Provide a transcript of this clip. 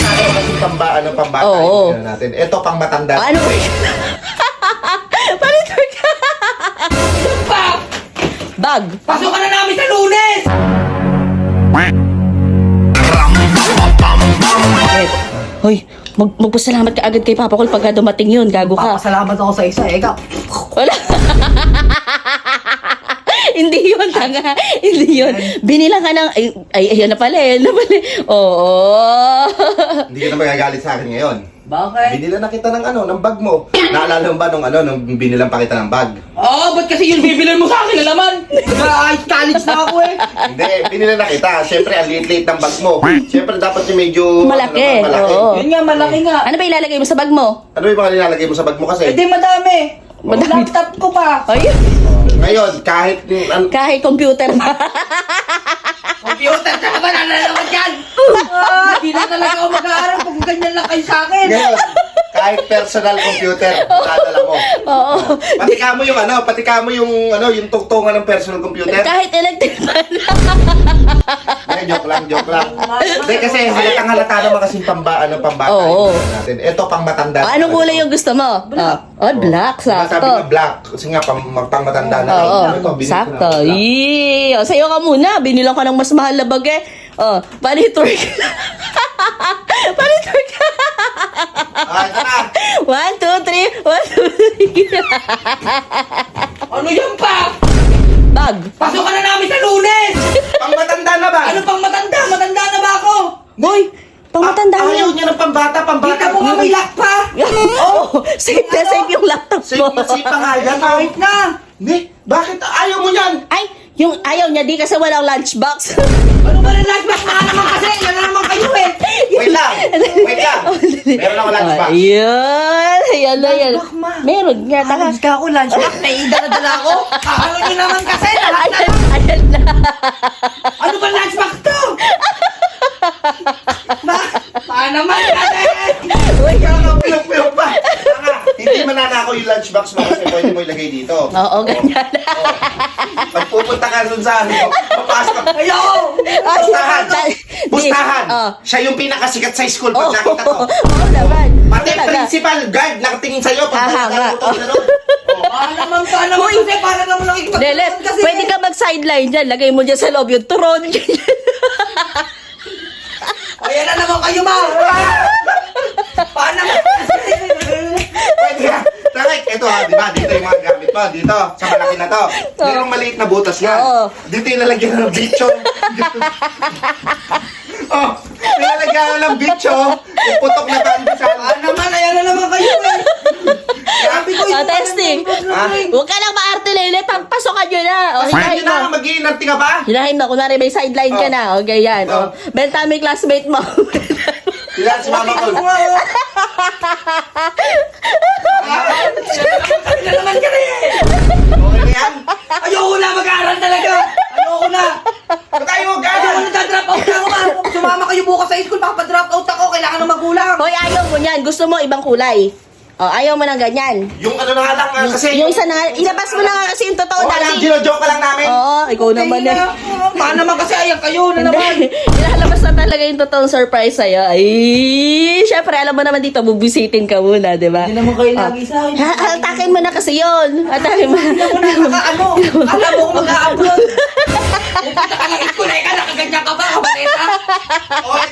natin kasi pamba, ano, pambata Oo. yung ano natin. Ito pang matanda. Ano? Palitor ka! Pa! Bag! Pasok ka na namin sa lunes! Wait. Hoy, mag magpasalamat ka agad kay Papa Col pagka dumating yun. Gago ka. Papasalamat ako sa isa eh. Ikaw. Wala. Hindi yun, tanga. Hindi yun. Binila ka ng... Ay, ay, ayan na pala, ayan na pala. Oo. Hindi ka na magagalit sa akin ngayon. Bakit? Binila na kita ng ano, ng bag mo. Naalala mo ba nung ano, nung binilang pa kita ng bag? Oo, oh, ba't kasi yun bibilan mo sa akin na naman? Nag-high college na ako eh. Hindi, binila na kita. Siyempre, ang liit-liit ng bag mo. Siyempre, dapat yung medyo... Malaki, Ano, naman, malaki. oo. Yun nga, malaki nga. Ano ba ilalagay mo sa bag mo? Ano yung mga nilalagay mo sa bag mo kasi? Eh di madami. Madami. Laptop ko pa. Ay, Ngayon, kahit... an- kahit computer na. Computer ka ba? Nalalaman yan? Ah, Hindi na talaga ako mag-aaral kung ganyan lang kayo sa akin. ngayon, kahit personal computer, dadala mo. Oo. Pati ka mo yung ano, pati ka mo yung ano, yung tungtungan ng personal computer. kahit electric fan. Joke lang, joke lang. Hindi kasi halatang halata naman kasi pamba, ano, pambata Oo. yung natin. Ito pang matanda. Anong kulay yung gusto mo? Black. Oh, black, Sabi sakto. nga black. Kasi nga, pang, pang matanda na. Oo, Ito, binili ko na sakto. black. Yee. O, sa'yo ka muna. Binilang ka ng mas mahal na bag eh. O, ka. panitor ka. Ah, ito na. One, two, three. One, two, three. Ano yan pa? bag. Pasok ka na namin sa lunes! Pang matanda na ba? Ano pang matanda? Matanda na ba ako? Boy, pang matanda Ah, mo Ayaw yun. niya ng pambata, pambata. Kita mo nga may lock pa! Oh, safe na safe yung laptop mo. na safe pa nga yan. Kahit na! Hindi, bakit ayaw mo yan? Ay, yung ayaw niya di kasi walang lunchbox. Ano ba ng lunchbox? Mga naman kasi, yan na naman kayo eh! Wait lang, wait lang. Meron ako lunchbox. Ayun, na yan. Meron nga, taka. Halos ka ako lunchbox, naiidala-dala ako! Ano nyo naman kasi, lahat na Ayan, na. Ano ba lunchbox to? Ma, pa naman Hindi mananakaw yung lunchbox mo kasi pwede mo ilagay dito. Oo, ganyan. Pag pupunta ka dun sa ano, papasok ka. Ayoko! Pustahan! Di- Pustahan! Oh. Siya yung pinakasikat sa school Oo, pag nakita ko. oo naman. Pati ang Talaga. principal guard nakatingin sa'yo pag Ah, nga. nakita mo ito. Pa naman, pa naman Uy. kasi, para naman nakikipag- Delet, kasi. pwede ka mag-sideline dyan. Lagay mo dyan sa loob yung turon. Ayan na naman kayo, ma! Pa naman kasi! Pwede ka. Ito ha, di ba? Dito yung mga gamit mo. Dito, sa malaki na to. Merong maliit na butas yan. Oo. Dito yung lalagyan ng bicho. oh, nilalagyan na ng bicho. Yung putok na pandesal. Pa naman, ayan na naman kayo eh! Sabi ko, Ah, yung testing. Ah. Huwag ka lang maarte, Lele. Pang- Pasokan nyo na. O, hinahin hindi na, mo. mag-iinarti ka ba? Hinahin mo. Kunwari may sideline ka Oh. na. Okay, yan. Oh. O, benta mo yung classmate mo. Sila si Mama Col. Na naman na mag-aaral talaga! Ayoko na! Tayo mag-aaral? na drop out ako ma! Sumama kayo bukas sa school, makapa-drop out ako, kailangan ng magulang! Hoy, ayaw mo. Gusto mo ibang kulay. O, ayaw mo ng ganyan. Yung ano na nga lang, ah, kasi... Yung sa na, ilabas mo na nga kasi yung totoo Oh, dati. gino-joke ka lang namin. Oo, ikaw naman eh. na. Paano naman kasi ayan kayo na naman? Hindi. Ilalabas na talaga yung totoong surprise sa'yo. Ay, syempre, alam mo naman dito, bubisitin ka muna, di ba? Hindi naman kayo lagi sa akin. Ha, hatakin mo na kasi yun. Hatakin mo. Hindi ako nakaka-ano. Alam mo kung mag-a-upload. Pupunta ka ng school, eh ka, nakaganyan ka ba, kabaleta? Oh, na.